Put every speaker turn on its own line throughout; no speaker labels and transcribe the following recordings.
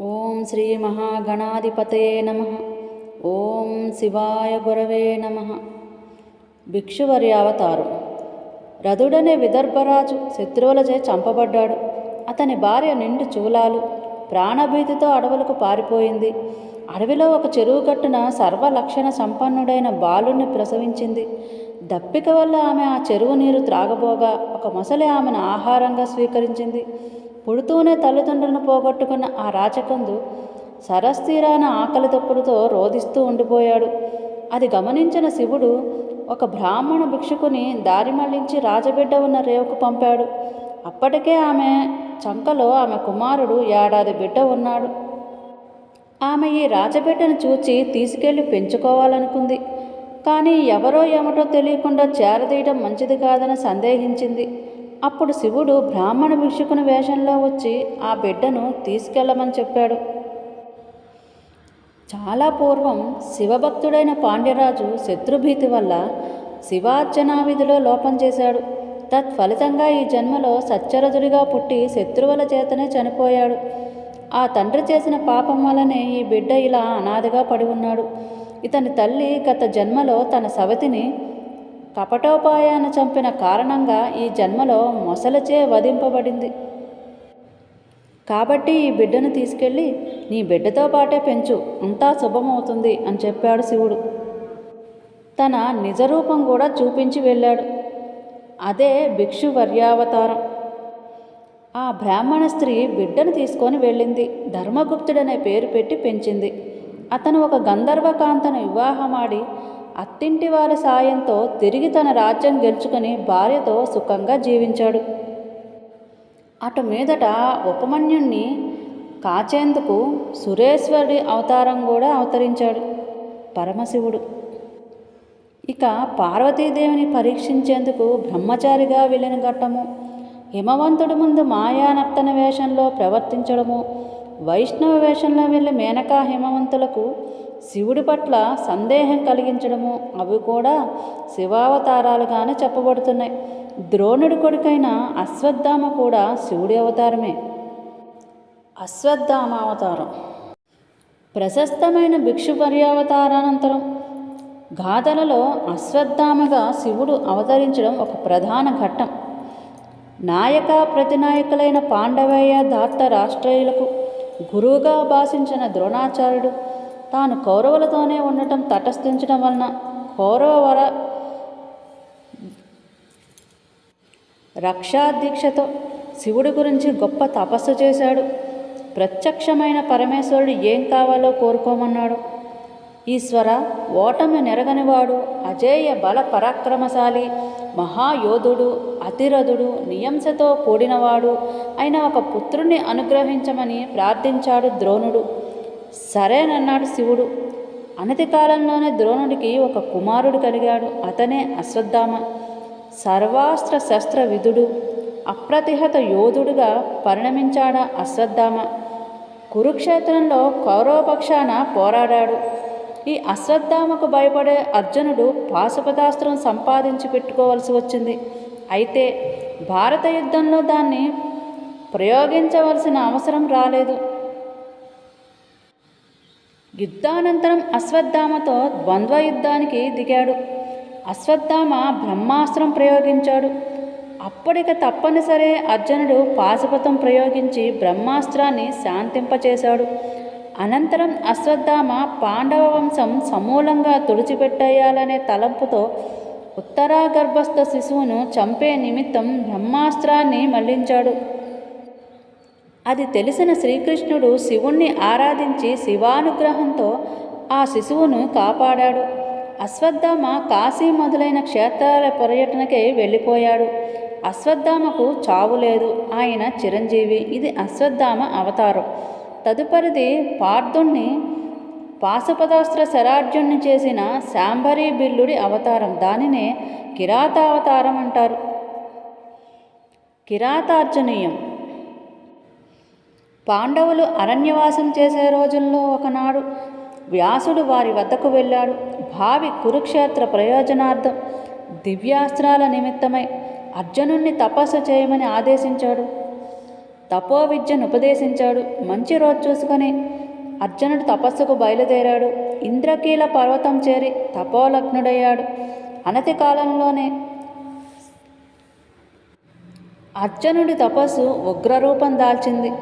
ఓం శ్రీ మహాగణాధిపతయే నమ. ఓం శివాయ గురవే నమ. భిక్షువరి అవతారం. రథుడనే విదర్భరాజు శత్రువులచే చంపబడ్డాడు. అతని భార్య నిండు చూలాలు ప్రాణభీతితో అడవులకు పారిపోయింది. అడవిలో ఒక చెరువు కట్టున సర్వలక్షణ సంపన్నుడైన బాలుణ్ణి ప్రసవించింది. దప్పిక వల్ల ఆమె ఆ చెరువు నీరు త్రాగబోగా ఒక మొసలి ఆమెను ఆహారంగా స్వీకరించింది. పుడుతూనే తల్లిదండ్రులను పోగొట్టుకున్న ఆ రాచకందు సరస్తీరాన ఆకలి తప్పులతో రోధిస్తూ ఉండిపోయాడు. అది గమనించిన శివుడు ఒక బ్రాహ్మణ భిక్షుకుని దారి మళ్ళించి రాజబిడ్డ ఉన్న రేవుకు పంపాడు. అప్పటికే ఆమె చంకలో ఆమె కుమారుడు ఏడాది బిడ్డ ఉన్నాడు. ఆమె ఈ రాజబిడ్డను చూచి తీసుకెళ్ళి పెంచుకోవాలనుకుంది. కానీ ఎవరో ఏమిటో తెలియకుండా చేరదీయడం మంచిది కాదని సందేహించింది. అప్పుడు శివుడు బ్రాహ్మణ భిక్షుకుని వేషంలో వచ్చి ఆ బిడ్డను తీసుకెళ్ళమని చెప్పాడు. చాలా పూర్వం శివభక్తుడైన పాండ్యరాజు శత్రుభీతి వల్ల శివార్చనా విధిలో లోపం చేశాడు. తత్ఫలితంగా ఈ జన్మలో సత్యరథుడిగా పుట్టి శత్రువుల చేతనే చనిపోయాడు. ఆ తండ్రి చేసిన పాపం వల్లనే ఈ బిడ్డ ఇలా అనాథగా పడి ఉన్నాడు. ఇతని తల్లి గత జన్మలో తన సవతిని కపటోపాయాన చంపిన కారణంగా ఈ జన్మలో మొసలచే వధింపబడింది. కాబట్టి ఈ బిడ్డను తీసుకెళ్ళి నీ బిడ్డతో పాటే పెంచు అంతా శుభమవుతుంది అని చెప్పాడు శివుడు. తన నిజరూపం కూడా చూపించి వెళ్ళాడు. అదే భిక్షు వర్యావతారం ఆ బ్రాహ్మణ స్త్రీ బిడ్డను తీసుకొని వెళ్ళింది. ధర్మగుప్తుడనే పేరు పెట్టి పెంచింది. అతను ఒక గంధర్వకాంతను వివాహమాడి అత్తింటి వారి సాయంతో తిరిగి తన రాజ్యం గెలుచుకుని భార్యతో సుఖంగా జీవించాడు. అటు మీదట ఉపమన్యుణ్ణి కాచేందుకు సురేశ్వరుడి అవతారం కూడా అవతరించాడు పరమశివుడు. ఇక పార్వతీదేవిని పరీక్షించేందుకు బ్రహ్మచారిగా వెళ్ళిన ఘట్టము హిమవంతుడి ముందు మాయానర్తన వేషంలో ప్రవర్తించడము వైష్ణవ వేషంలో వెళ్ళి మేనకా హిమవంతులకు శివుడి పట్ల సందేహం కలిగించడము అవి కూడా శివావతారాలుగానే చెప్పబడుతున్నాయి. ద్రోణుడి కొడుకైన అశ్వత్థామ కూడా శివుడి అవతారమే. అశ్వత్థామ అవతారం ప్రశస్తమైన భిక్షు పర్యావతారానంతరం గాథలలో అశ్వత్థామగా శివుడు అవతరించడం ఒక ప్రధాన ఘట్టం. నాయక ప్రతినాయకులైన పాండవయ్య దాత్త రాష్ట్రీయులకు గురువుగా భాషించిన ద్రోణాచార్యుడు తాను కౌరవులతోనే ఉండటం తటస్థించడం వలన కౌరవవర రక్షాదీక్షతో శివుడి గురించి గొప్ప తపస్సు చేశాడు. ప్రత్యక్షమైన పరమేశ్వరుడు ఏం కావాలో కోరుకోమన్నాడు. ఈశ్వర ఓటమి నెరగనివాడు అజేయ బల పరాక్రమశాలి మహాయోధుడు అతిరథుడు నియంసతో కూడినవాడు అయిన ఒక పుత్రుణ్ణి అనుగ్రహించమని ప్రార్థించాడు ద్రోణుడు. సరేనన్నాడు శివుడు. అనతి కాలంలోనే ద్రోణుడికి ఒక కుమారుడు కలిగాడు. అతనే అశ్వత్థామ. సర్వాస్త్ర శస్త్ర విధుడు అప్రతిహత యోధుడుగా పరిణమించాడా అశ్వత్థామ. కురుక్షేత్రంలో కౌరవపక్షాన పోరాడాడు. ఈ అశ్వత్థామకు భయపడే అర్జునుడు పాశుపతాస్త్రం సంపాదించి పెట్టుకోవలసి వచ్చింది. అయితే భారత యుద్ధంలో దాన్ని ప్రయోగించవలసిన అవసరం రాలేదు. యుద్ధానంతరం అశ్వత్థామతో ద్వంద్వ యుద్ధానికి దిగాడు. అశ్వత్థామ బ్రహ్మాస్త్రం ప్రయోగించాడు. అప్పటిక తప్పనిసరే అర్జునుడు పాశుపతం ప్రయోగించి బ్రహ్మాస్త్రాన్ని శాంతింపచేశాడు. అనంతరం అశ్వత్థామ పాండవ వంశం సమూలంగా తుడిచిపెట్టేయాలనే తలంపుతో ఉత్తరాగర్భస్థ శిశువును చంపే నిమిత్తం బ్రహ్మాస్త్రాన్ని మళ్ళించాడు. అది తెలిసిన శ్రీకృష్ణుడు శివుణ్ణి ఆరాధించి శివానుగ్రహంతో ఆ శిశువును కాపాడాడు. అశ్వత్థామ కాశీ మొదలైన క్షేత్రాల పర్యటనకే వెళ్ళిపోయాడు. అశ్వత్థామకు చావు లేదు. ఆయన చిరంజీవి. ఇది అశ్వత్థామ అవతారం. తదుపరిది పార్థుణ్ణి పాశుపదాస్త్ర శరార్జుణ్ణి చేసిన శాంబరీ బిల్లుడి అవతారం. దానినే కిరాతావతారం అంటారు. కిరాతార్జునీయం. పాండవులు అరణ్యవాసం చేసే రోజుల్లో ఒకనాడు వ్యాసుడు వారి వద్దకు వెళ్ళాడు. భావి కురుక్షేత్ర ప్రయోజనార్థం దివ్యాస్త్రాల నిమిత్తమై అర్జునుణ్ణి తపస్సు చేయమని ఆదేశించాడు. తపో విద్యను ఉపదేశించాడు. మంచి రోజు చూసుకొని అర్జునుడు తపస్సుకు బయలుదేరాడు. ఇంద్రకీల పర్వతం చేరి తపోలగ్నుడయ్యాడు. అనతి కాలంలోనే అర్జునుడి తపస్సు ఉగ్రరూపం దాల్చింది.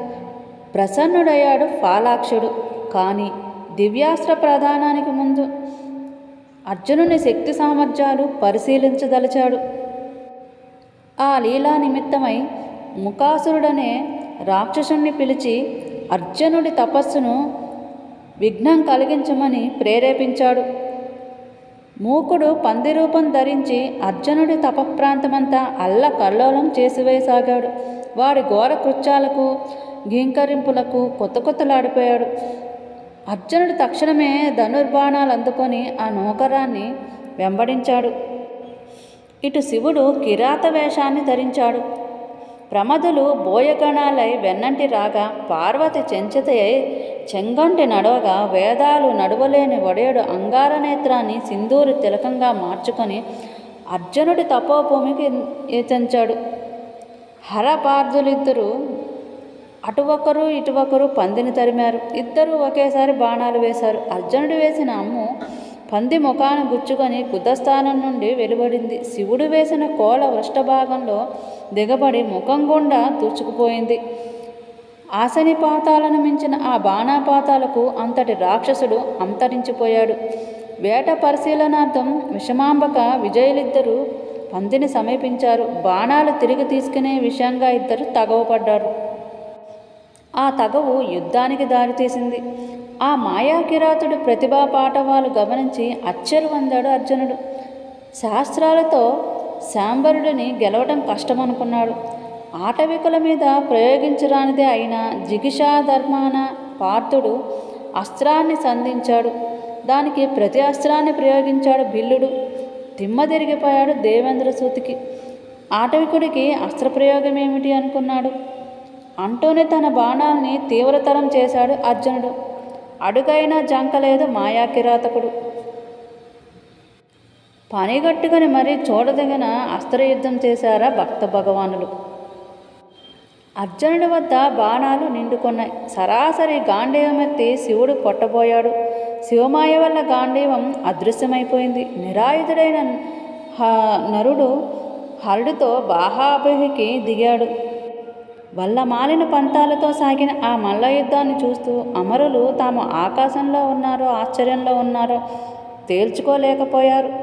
ప్రసన్నుడయ్యాడు ఫాలాక్షుడు. కానీ దివ్యాస్త్ర ప్రధానానికి ముందు అర్జునుని శక్తి సామర్థ్యాలు పరిశీలించదలిచాడు. ఆ లీలా నిమిత్తమై ముఖాసురుడనే రాక్షసుణ్ణి పిలిచి అర్జునుడి తపస్సును విఘ్నం కలిగించమని ప్రేరేపించాడు. మూకుడు పందిరూపం ధరించి అర్జునుడి తపప్రాంతమంతా అల్ల కల్లోలం చేసివేయసాగాడు. వాడి ఘోర కృత్యాలకు గీంకరింపులకు కొత్త కొత్తలాడిపోయాడు అర్జునుడు తక్షణమే ధనుర్బాణాలు అందుకొని ఆ నూకరాన్ని వెంబడించాడు ఇటు శివుడు కిరాత వేషాన్ని ధరించాడు ప్రమదులు బోయగణాలై వెన్నంటి రాగా పార్వతి చెంచితయై చెంగంటి నడవగా వేదాలు నడవలేని వడేడు అంగారనేత్రాన్ని సింధూరు తిలకంగా మార్చుకొని అర్జునుడి తపోభూమికి ఏచంచాడు హరపార్థులిద్దరూ అటు ఒకరు ఇటు ఒకరు పందిని తరిమారు. ఇద్దరూ ఒకేసారి బాణాలు వేశారు. అర్జునుడు వేసిన అమ్ము పంది ముఖాన్ని గుచ్చుకొని కుదస్థానం నుండి వెలువడింది. శివుడు వేసిన కోల వృష్టభాగంలో దిగబడి ముఖం గుండా దూచుకుపోయింది ఆశనిపాతాలను మించిన ఆ బాణాపాతాలకు అంతటి రాక్షసుడు అంతరించిపోయాడు. వేట పరిశీలనార్థం విషమాంబక విజయులిద్దరూ పందిని సమీపించారు. బాణాలు తిరిగి తీసుకునే విషయంగా ఇద్దరు తగవపడ్డారు. ఆ తగవు యుద్ధానికి దారితీసింది ఆ మాయాకిరాతుడు ప్రతిభా పాఠవాలు గమనించి అచ్చరు వందాడు అర్జునుడు. శాస్త్రాలతో శాంబరుడిని గెలవడం కష్టమనుకున్నాడు. ఆటవికుల మీద ప్రయోగించరానిదే అయిన జిగిషా ధర్మాన పార్థుడు అస్త్రాన్ని సంధించాడు. దానికి ప్రతి అస్త్రాన్ని ప్రయోగించాడు బిల్లుడు. తిమ్మ తిరిగిపోయాడు దేవేంద్ర సూతికి. ఆటవికుడికి అస్త్రప్రయోగం ఏమిటి అనుకున్నాడు. అంటూనే తన బాణాల్ని తీవ్రతరం చేశాడు అర్జునుడు. అడుగైనా జంకలేదు మాయాకిరాతకుడు. పనిగట్టుకుని మరీ చూడదగిన అస్త్రయుద్ధం చేశారా భక్త భగవానులు. అర్జునుడి వద్ద బాణాలు నిండుకున్నాయి. సరాసరి గాంధీవమెత్తి శివుడు కొట్టబోయాడు. శివమాయ వల్ల గాంధీవం అదృశ్యమైపోయింది. నిరాయుధుడైన హ- నరుడు హరుడితో బాహాబహికి దిగాడు. వల్ల మాలిన పంతాలతో సాగిన ఆ మల్ల యుద్ధాన్ని చూస్తూ అమరులు తాము ఆకాశంలో ఉన్నారో ఆశ్చర్యంలో ఉన్నారో తేల్చుకోలేకపోయారు.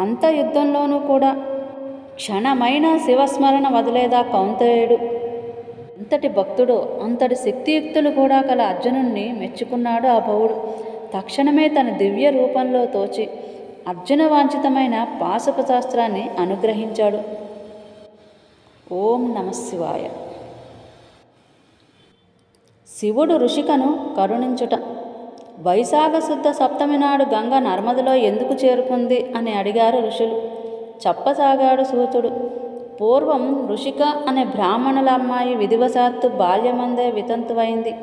అంత యుద్ధంలోనూ కూడా క్షణమైన శివస్మరణ వదిలేదా కౌంతేయుడు? అంతటి భక్తుడు అంతటి శక్తియుక్తులు కూడా గల అర్జునుణ్ణి మెచ్చుకున్నాడు ఆ భవుడు. తక్షణమే తన దివ్య రూపంలో తోచి అర్జున వాంఛితమైన పాశుపశాస్త్రాన్ని అనుగ్రహించాడు. ఓం నమ శివాయ. శివుడు ఋషికను కరుణించుట. వైశాఖ శుద్ధ సప్తమి నాడు గంగ నర్మదలో ఎందుకు చేరుకుంది అని అడిగారు ఋషులు. చెప్పసాగాడు సూతుడు. పూర్వం ఋషిక అనే బ్రాహ్మణుల అమ్మాయి విధివశాత్తు బాల్యమందే వితంతువైంది.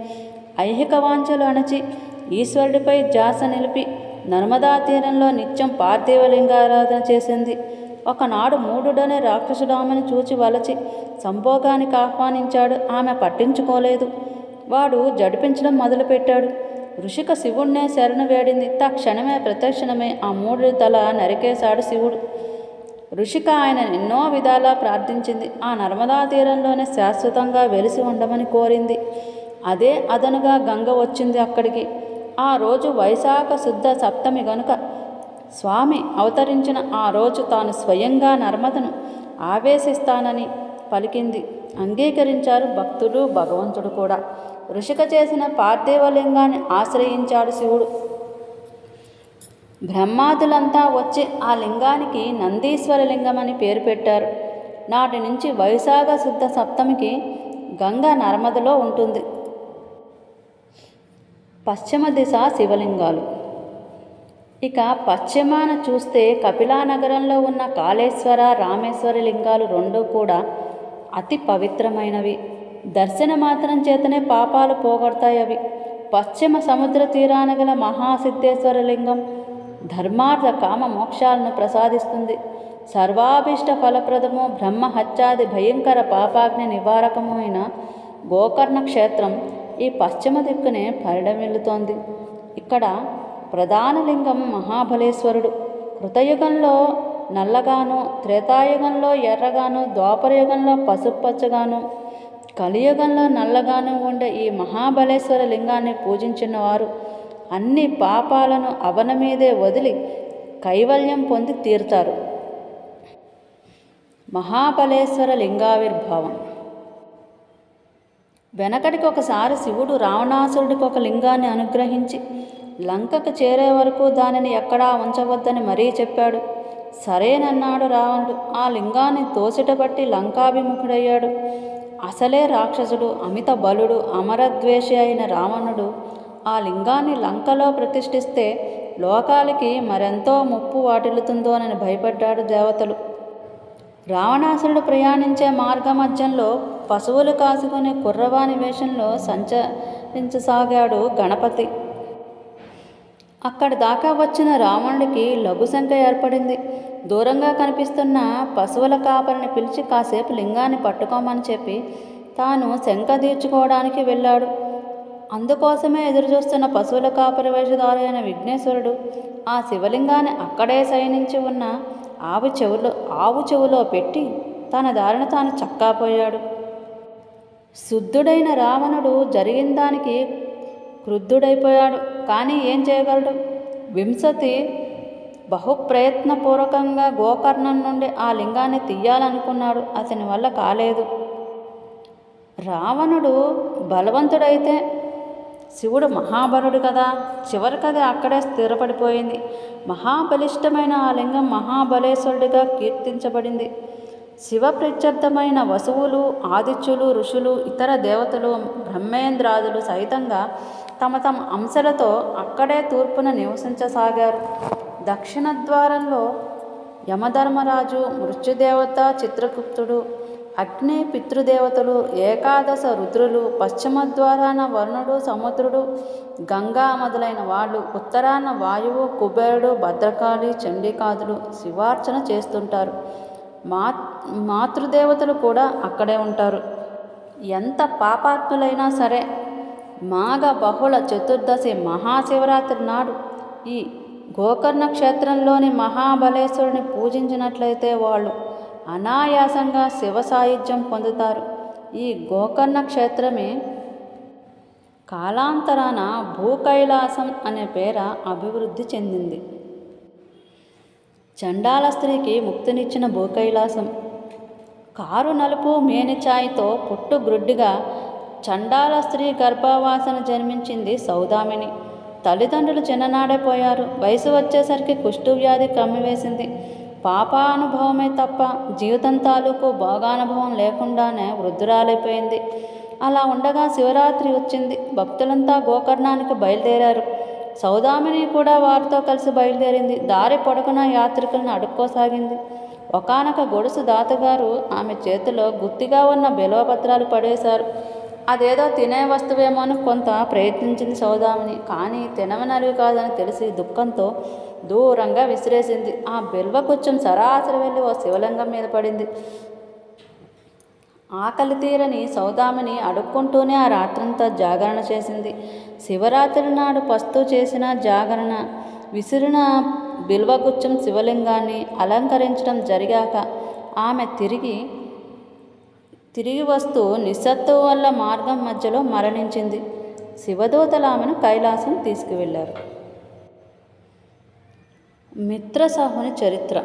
ఐహిక వాంఛలు అణచి ఈశ్వరుడిపై జాస నిలిపి నర్మదా తీరంలో నిత్యం పార్థివలింగారాధన చేసింది. ఒకనాడు మూడుడనే రాక్షసుడామని చూచి వలచి సంభోగానికి ఆహ్వానించాడు. ఆమె పట్టించుకోలేదు. వాడు జడిపించడం మొదలుపెట్టాడు. ఋషిక శివుణ్ణే శరణు వేడింది. తక్షణమే ప్రత్యక్షణమే ఆ మూడు తల నరికేశాడు శివుడు. ఋషిక ఆయన ఎన్నో విధాలా ప్రార్థించింది. ఆ నర్మదా తీరంలోనే శాశ్వతంగా వెలిసి ఉండమని కోరింది. అదే అదనుగా గంగ వచ్చింది అక్కడికి. ఆ రోజు వైశాఖ శుద్ధ సప్తమి గనుక స్వామి అవతరించిన ఆ రోజు తాను స్వయంగా నర్మదను ఆవేశిస్తానని పలికింది. అంగీకరించారు భక్తుడు భగవంతుడు కూడా. ఋషిక చేసిన పార్థివలింగాన్ని ఆశ్రయించాడు శివుడు. బ్రహ్మాదులంతా వచ్చి ఆ లింగానికి నందీశ్వర లింగం అని పేరు పెట్టారు. నాటి నుంచి వైశాఖ శుద్ధ సప్తమికి గంగ నర్మదలో ఉంటుంది. పశ్చిమ దిశ శివలింగాలు. ఇక పశ్చిమాన చూస్తే కపిలానగరంలో ఉన్న కాళేశ్వర రామేశ్వర లింగాలు రెండూ కూడా అతి పవిత్రమైనవి. దర్శన మాత్రం చేతనే పాపాలు పోగొడతాయి అవి. పశ్చిమ సముద్ర తీరాన గల మహాసిద్ధేశ్వర లింగం ధర్మార్థ కామ మోక్షాలను ప్రసాదిస్తుంది. సర్వాభిష్ట ఫలప్రదము బ్రహ్మ హత్యాది భయంకర పాపాగ్ని నివారకము అయిన గోకర్ణ క్షేత్రం ఈ పశ్చిమ దిక్కునే పరిడమిల్లుతోంది. ఇక్కడ ప్రధాన లింగం మహాబలేశ్వరుడు. కృతయుగంలో నల్లగాను త్రేతాయుగంలో ఎర్రగాను ద్వాపరయుగంలో పసుపు పచ్చగాను కలియుగంలో నల్లగాను ఉండే ఈ మహాబలేశ్వర లింగాన్ని పూజించిన వారు అన్ని పాపాలను అవన మీదే వదిలి కైవల్యం పొంది తీరుతారు. మహాబలేశ్వర లింగావిర్భావం. వెనకటికి ఒకసారి శివుడు రావణాసురుడికి ఒక లింగాన్ని అనుగ్రహించి లంకకు చేరే వరకు దానిని ఎక్కడా ఉంచవద్దని మరీ చెప్పాడు. సరేనన్నాడు రావణుడు. ఆ లింగాన్ని తోసిటబట్టి లంకాభిముఖుడయ్యాడు. అసలే రాక్షసుడు అమిత బలుడు అమరద్వేషి అయిన రావణుడు ఆ లింగాన్ని లంకలో ప్రతిష్ఠిస్తే లోకాలకి మరెంతో ముప్పు వాటిల్లుతుందోనని భయపడ్డాడు దేవతలు. రావణాసురుడు ప్రయాణించే మార్గమధ్యంలో పశువులు కాసుకునే కుర్రవాని వేషంలో సంచరించసాగాడు గణపతి. అక్కడి దాకా వచ్చిన రావణుడికి లఘుశంక ఏర్పడింది. దూరంగా కనిపిస్తున్న పశువుల కాపరిని పిలిచి కాసేపు లింగాన్ని పట్టుకోమని చెప్పి తాను శంక తీర్చుకోవడానికి వెళ్ళాడు. అందుకోసమే ఎదురుచూస్తున్న పశువుల కాపరి వేషధారైన విఘ్నేశ్వరుడు ఆ శివలింగాన్ని అక్కడే శయనించి ఉన్న ఆవు చెవులో ఆవు చెవులో పెట్టి తన దారిన తాను చక్కాపోయాడు. శుద్ధుడైన రావణుడు జరిగిన దానికి క్రుద్ధుడైపోయాడు. కానీ ఏం చేయగలడు? వింశతి బహుప్రయత్నపూర్వకంగా గోకర్ణం నుండి ఆ లింగాన్ని తీయాలనుకున్నాడు. అతని వల్ల కాలేదు. రావణుడు బలవంతుడైతే శివుడు మహాబలుడు కదా. చివరికది అక్కడే స్థిరపడిపోయింది. మహాబలిష్టమైన ఆ లింగం మహాబలేశ్వరుడిగా కీర్తించబడింది. శివ ప్రత్యర్థమైన వసువులు ఆదిత్యులు ఋషులు ఇతర దేవతలు బ్రహ్మేంద్రాదులు సహితంగా తమ తమ అంశలతో అక్కడే తూర్పున నివసించసాగారు. దక్షిణ ద్వారంలో యమధర్మరాజు మృత్యుదేవత చిత్రగుప్తుడు అగ్ని పితృదేవతలు ఏకాదశ రుద్రులు పశ్చిమ ద్వారాన వరుణుడు సముద్రుడు గంగా మొదలైన వాళ్ళు ఉత్తరాన వాయువు కుబేరుడు భద్రకాళి చండికాదులు శివార్చన చేస్తుంటారు. మా మాతృదేవతలు కూడా అక్కడే ఉంటారు. ఎంత పాపాత్ములైనా సరే మాఘ బహుళ చతుర్దశి మహాశివరాత్రి నాడు ఈ గోకర్ణ క్షేత్రంలోని మహాబలేశ్వరుని పూజించినట్లయితే వాళ్ళు అనాయాసంగా శివ సాయుధ్యం పొందుతారు. ఈ గోకర్ణ క్షేత్రమే కాలాంతరాన భూకైలాసం అనే పేర అభివృద్ధి చెందింది. చండాల స్త్రీకి ముక్తినిచ్చిన భూకైలాసం. కారు నలుపు మేనిచాయితో పుట్టు గ్రుడ్డిగా చండాల స్త్రీ గర్భవాసన జన్మించింది సౌదామిని. తల్లిదండ్రులు చిన్ననాడే పోయారు. వయసు వచ్చేసరికి కుష్ఠువ్యాధి కమ్మివేసింది. పాపానుభవమే తప్ప జీవితం తాలూకు భోగానుభవం లేకుండానే వృద్ధురాలైపోయింది. అలా ఉండగా శివరాత్రి వచ్చింది. భక్తులంతా గోకర్ణానికి బయలుదేరారు. సౌదామిని కూడా వారితో కలిసి బయలుదేరింది. దారి పొడకున యాత్రికులను అడుక్కోసాగింది. ఒకనొక గొడుసు దాతగారు ఆమె చేతిలో గుత్తిగా ఉన్న బిలవపత్రాలు పడేశారు. అదేదో తినే వస్తువేమో అని కొంత ప్రయత్నించింది సౌదామిని. కానీ తినవనరివి కాదని తెలిసి దుఃఖంతో దూరంగా విసిరేసింది. ఆ బిల్వ కొంచెం సరాసరి వెళ్ళి ఓ శివలింగం మీద పడింది. ఆకలి తీరని సౌదామిని అడుక్కుంటూనే ఆ రాత్రంతా జాగరణ చేసింది. శివరాత్రి నాడు పస్తు చేసిన జాగరణ విసిరిన బిల్వగుచ్చం శివలింగాన్ని అలంకరించడం జరిగాక ఆమె తిరిగి తిరిగి వస్తూ నిస్సత్తువ వల్ల మార్గం మధ్యలో మరణించింది. శివదూతలు ఆమెను కైలాసం తీసుకువెళ్ళారు. మిత్రసాహుని చరిత్ర.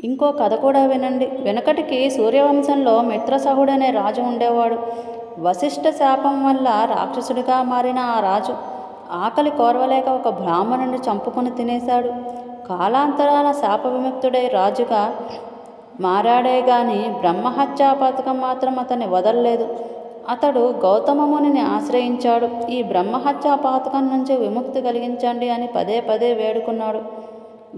ఇంకో కథ కూడా వినండి. వెనకటికి సూర్యవంశంలో మిత్రసాహుడనే అనే రాజు ఉండేవాడు. వశిష్ఠ శాపం వల్ల రాక్షసుడిగా మారిన ఆ రాజు ఆకలి కోరవలేక ఒక బ్రాహ్మణుని చంపుకొని తినేశాడు. కాలాంతరాల శాప విముక్తుడై రాజుగా మారాడే గాని బ్రహ్మహత్యా పథకం మాత్రం అతన్ని వదలలేదు. అతడు గౌతమ మునిని ఆశ్రయించాడు. ఈ బ్రహ్మహత్యా పాతకం నుంచి విముక్తి కలిగించండి అని పదే పదే వేడుకున్నాడు.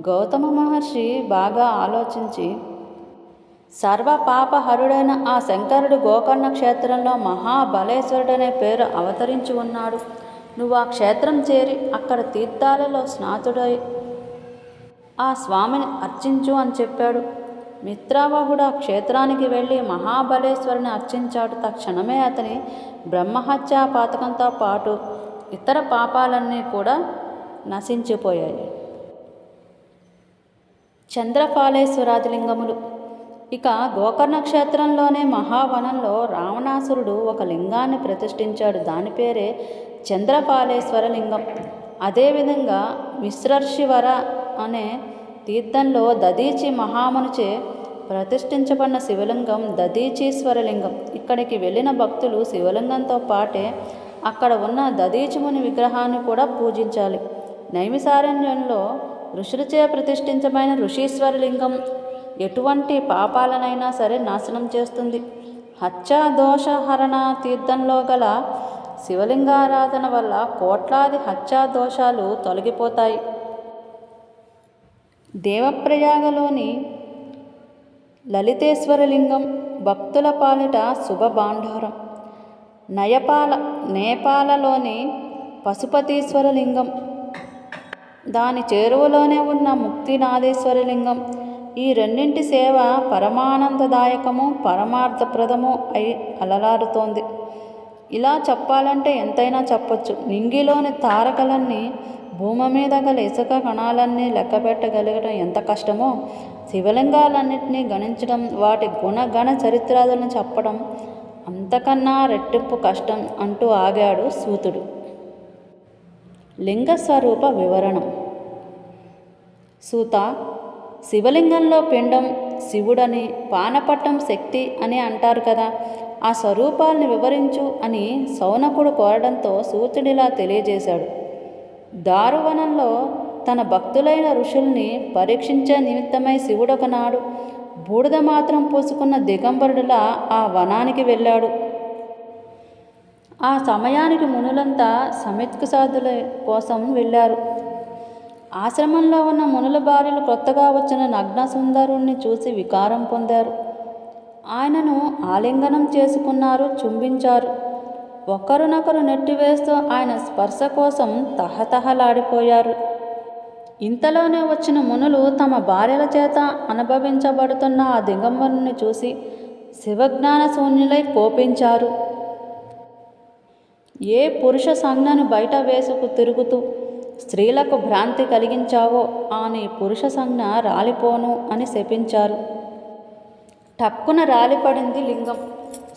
గౌతమ మహర్షి బాగా ఆలోచించి సర్వ పాపహరుడైన ఆ శంకరుడు గోకర్ణ క్షేత్రంలో మహాబలేశ్వరుడనే పేరు అవతరించి ఉన్నాడు. నువ్వు ఆ క్షేత్రం చేరి అక్కడ తీర్థాలలో స్నాతుడై ఆ స్వామిని అర్చించు అని చెప్పాడు. మిత్రావహుడు ఆ క్షేత్రానికి వెళ్ళి మహాబలేశ్వరుని అర్చించాడు. తక్షణమే అతని బ్రహ్మహత్యా పాతకంతో పాటు ఇతర పాపాలన్నీ కూడా నశించిపోయాయి. చంద్రపాలేశ్వరాదిలింగములు ఇక గోకర్ణ క్షేత్రంలోనే మహావనంలో రావణాసురుడు ఒక లింగాన్ని ప్రతిష్ఠించాడు. దాని పేరే చంద్రపాలేశ్వర లింగం అదేవిధంగా మిశ్రర్షివర అనే తీర్థంలో దదీచి మహామునుచే ప్రతిష్ఠించబడిన శివలింగం దదీచీశ్వరలింగం. ఇక్కడికి వెళ్ళిన భక్తులు శివలింగంతో పాటే అక్కడ ఉన్న దదీచిముని విగ్రహాన్ని కూడా పూజించాలి. నైమిసారణ్యంలో ఋషులచే ప్రతిష్ఠించబడిన ఋషీశ్వరలింగం ఎటువంటి పాపాలనైనా సరే నాశనం చేస్తుంది. హత్య దోషహరణ తీర్థంలో గల శివలింగారాధన వల్ల కోట్లాది హత్యా దోషాలు తొలగిపోతాయి. దేవప్రయాగలోని లలితేశ్వరలింగం భక్తుల పాలిట శుభభాండారం. నయపాల నేపాలలోని పశుపతీశ్వరలింగం దాని చేరువలోనే ఉన్న ముక్తినాథేశ్వరలింగం ఈ రెండింటి సేవ పరమానందదాయకము పరమార్థప్రదము అయి అలలారుతోంది ఇలా చెప్పాలంటే ఎంతైనా చెప్పొచ్చు. నింగిలోని తారకలన్నీ భూమి మీద గల ఇసుక కణాలన్నీ లెక్క పెట్టగలగడం ఎంత కష్టమో శివలింగాలన్నింటినీ గణించడం వాటి గుణగణ చరిత్రాలను చెప్పడం అంతకన్నా రెట్టింపు కష్టం అంటూ ఆగాడు సూతుడు. లింగస్వరూప వివరణం. సూత శివలింగంలో పిండం శివుడని పానపట్టం శక్తి అని అంటారు కదా ఆ స్వరూపాల్ని వివరించు అని సౌనకుడు కోరడంతో సూతుడిలా తెలియజేశాడు. దారువనంలో తన భక్తులైన ఋషుల్ని పరీక్షించే నిమిత్తమై శివుడొకనాడు. బూడిద మాత్రం పూసుకున్న దిగంబరుడులా ఆ వనానికి వెళ్ళాడు. ఆ సమయానికి మునులంతా సమిత్కు సాధుల కోసం వెళ్ళారు. ఆశ్రమంలో ఉన్న మునుల భార్యలు కొత్తగా వచ్చిన నగ్న సుందరుణ్ణి చూసి వికారం పొందారు. ఆయనను ఆలింగనం చేసుకున్నారు చుంబించారు. ఒకరినొకరు నెట్టివేస్తూ ఆయన స్పర్శ కోసం తహతహలాడిపోయారు. ఇంతలోనే వచ్చిన మునులు తమ భార్యల చేత అనుభవించబడుతున్న ఆ దిగంబరుని చూసి శివజ్ఞాన శూన్యులై కోపించారు. ఏ పురుష సంజ్ఞను బయట వేసుకు తిరుగుతూ స్త్రీలకు భ్రాంతి కలిగించావో అని పురుష సంజ్ఞ రాలిపోను అని శపించారు. టక్కున రాలిపడింది లింగం.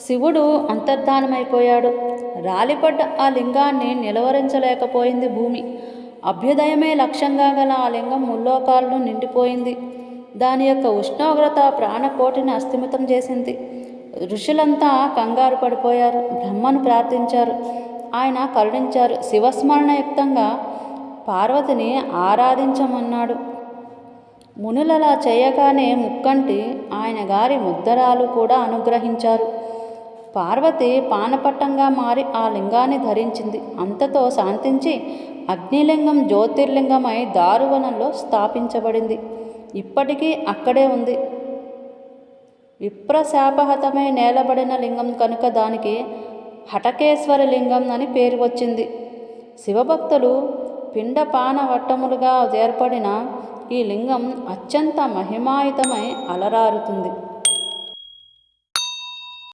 శివుడు అంతర్ధానమైపోయాడు. రాలిపడ్డ ఆ లింగాన్ని నిలవరించలేకపోయింది భూమి. అభ్యుదయమే లక్ష్యంగా గల ఆ లింగం ముల్లోకాలను నిండిపోయింది. దాని యొక్క ఉష్ణోగ్రత ప్రాణకోటిని అస్థిమితం చేసింది. ఋషులంతా కంగారు పడిపోయారు. బ్రహ్మను ప్రార్థించారు. ఆయన కరుణించారు. శివస్మరణయుక్తంగా పార్వతిని ఆరాధించమన్నాడు. మునులలా చేయగానే ముక్కంటి ఆయన గారి ముద్దరాలు కూడా అనుగ్రహించారు. పార్వతి పానపట్టంగా మారి ఆ లింగాన్ని ధరించింది. అంతతో శాంతించి అగ్నిలింగం జ్యోతిర్లింగమై దారువనంలో స్థాపించబడింది. ఇప్పటికీ అక్కడే ఉంది. విప్రశాపహతమై నేలబడిన లింగం కనుక దానికి హటకేశ్వర లింగం అని పేరు వచ్చింది. శివభక్తులు పిండపాన వట్టములుగా ఏర్పడిన ఈ లింగం అత్యంత మహిమాయుతమై అలరారుతుంది.